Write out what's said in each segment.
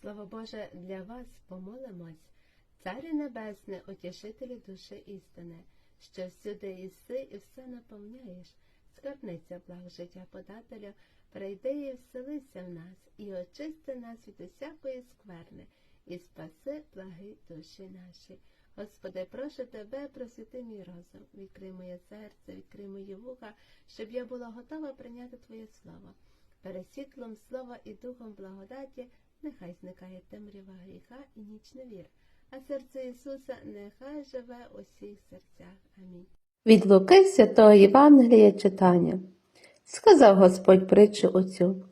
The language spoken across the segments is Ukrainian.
Слово Боже, для вас помолимось. Царю Небесне, утішителю душі істини, що всюди іси і все наповняєш, скарбниця благ життя подателю, прийди і вселися в нас, і очисти нас від усякої скверни, і спаси благи душі наші. Господи, прошу тебе, просвіти мій розум, відкрий моє серце, відкрий мої вуха, щоб я була готова прийняти Твоє слово. Перед світлом слова і духом благодаті нехай зникає темрява гріха і ніч невір, а серце Ісуса нехай живе у всіх серцях. Амінь. Від Луки Святого Євангелія читання. Сказав Господь притчу оцю.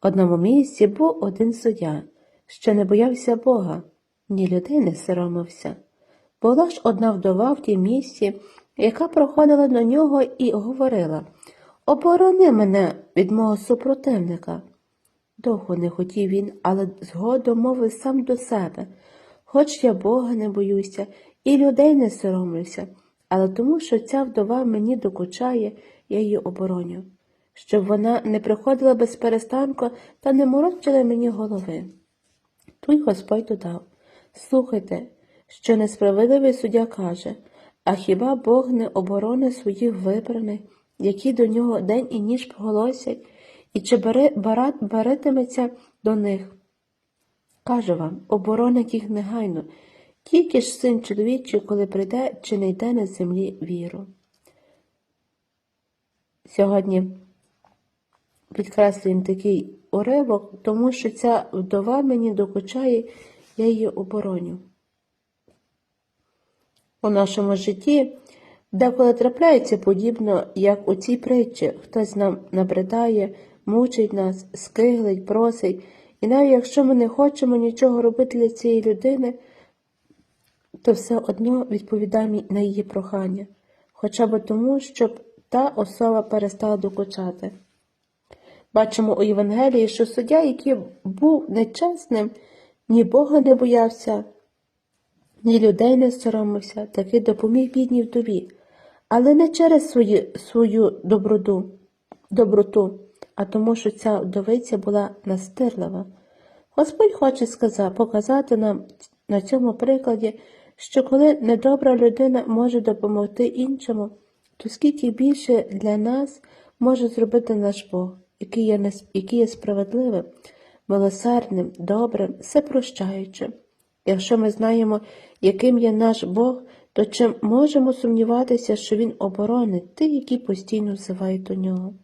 Одному місці був один суддя, що не боявся Бога, ні людини соромився. Була ж одна вдова в тім місці, яка проходила до нього і говорила Оборони мене від мого супротивника. Довго не хотів він, але згодом мовив сам до себе Хоч я Бога не боюся, і людей не соромлюся, але тому, що ця вдова мені докучає, я її обороню, щоб вона не приходила без перестанку та не морочила мені голови. Тут Господь додав Слухайте, що несправедливий суддя каже, а хіба Бог не оборони своїх вибраних, які до нього день і ніч голосять, і чи бере, беретиметься до них? Кажу вам, оборонить їх негайно, тільки ж син чоловічий, коли прийде, чи не йде на землі віру. Сьогодні підкреслюємо такий уривок, тому що ця вдова мені докучає, я її обороню. У нашому житті деколи трапляється подібно, як у цій притчі, хтось нам набридає, мучить нас, скиглить, просить, і навіть якщо ми не хочемо нічого робити для цієї людини, то все одно відповідаємо на її прохання, хоча б тому, щоб та особа перестала докучати. Бачимо у Євангелії, що суддя, який був нечесним, ні Бога не боявся, ні людей не соромився, таки допоміг бідній вдові, але не через свою, свою доброту, доброту, а тому, що ця вдовиця була настирлива. Господь хоче сказати, показати нам на цьому прикладі, що коли недобра людина може допомогти іншому, то скільки більше для нас може зробити наш Бог, який є, який є справедливим, милосердним, добрим, всепрощаючим. Якщо ми знаємо, яким є наш Бог, то чим можемо сумніватися, що Він оборонить тих, які постійно взивають до нього.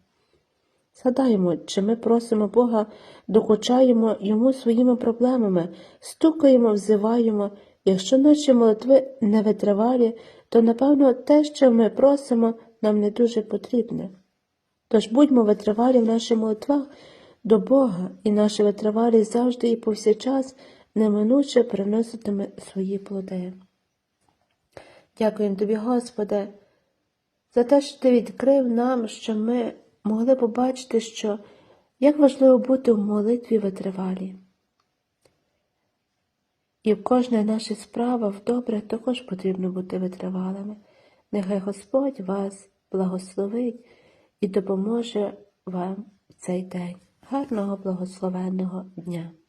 Згадаємо, чи ми просимо Бога, докучаємо Йому своїми проблемами, стукаємо, взиваємо. Якщо наші молитви не витривалі, то, напевно, те, що ми просимо, нам не дуже потрібне. Тож будьмо витривалі в наших молитвах до Бога, і наша витривалість завжди і повсякчас неминуче приноситиме свої плоди. Дякуємо тобі, Господи, за те, що ти відкрив нам, що ми могли побачити, що як важливо бути в молитві витривалі. І в кожній справа в добре також потрібно бути витривалими. Нехай Господь вас благословить і допоможе вам в цей день. Гарного благословенного дня!